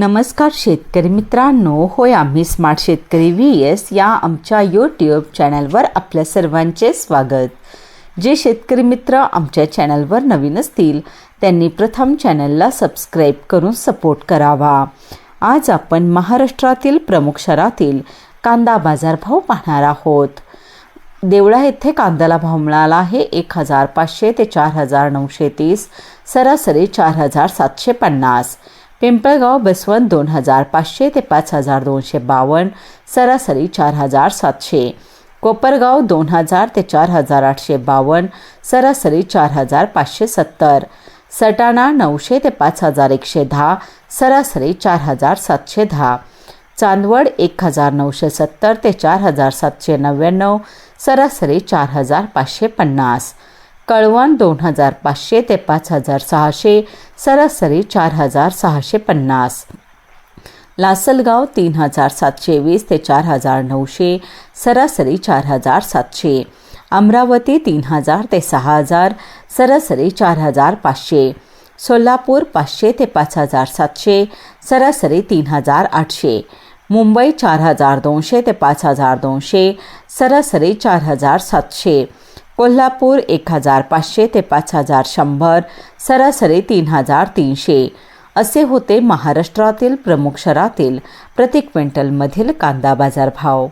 नमस्कार शेतकरी मित्रांनो होय आम्ही स्मार्ट शेतकरी व्ही एस या आमच्या यूट्यूब चॅनलवर आपल्या सर्वांचे स्वागत. जे शेतकरी मित्र आमच्या चॅनलवर नवीन असतील त्यांनी प्रथम चॅनलला सबस्क्राईब करून सपोर्ट करावा. आज आपण महाराष्ट्रातील प्रमुख शहरातील कांदा बाजारभाव पाहणार आहोत. देवळा येथे कांद्याला भाव मिळाला आहे एक हजार पाचशे ते चार हजार नऊशे तीस सरासरी चार हजार सातशे पन्नास. पिंपळगाव बसवंत दोन हजार पाचशे ते पाच हजार दोनशे बावन्न सरासरी चार हजार सातशे. कोपरगाव दोन हजार ते चार हजार आठशे बावन्न सरासरी चार हजार पाचशे सत्तर. सटाणा नऊशे ते पाच हजार एकशे दहा सरासरी चार हजार सातशे दहा. चांदवड एक हजार नऊशे सत्तर ते चार हजार सातशे नव्याण्णव सरासरी चार हजार पाचशे पन्नास. कळवण दोन हजार पाचशे ते पाच हजार सहाशे सरासरी चार हजार सहाशे पन्नास. लासलगाव तीन हजार सातशे वीस ते चार हजार नऊशे सरासरी चार हजार सातशे. अमरावती तीन हजार ते सहा हजार सरासरी चार हजार पाचशे. सोलापूर पाचशे ते पाच हजार सातशे सरासरी तीन हजार आठशे. मुंबई चार हजार दोनशे ते पाच हजार दोनशे सरासरी चार हजार सातशे. कोल्हापूर एक हजार पाचशे ते पाच हजार शंभर सरासरी तीन हजार तीनशे. असे होते महाराष्ट्रातील प्रमुख शहरातील प्रति क्विंटलमधील कांदा बाजार भाव.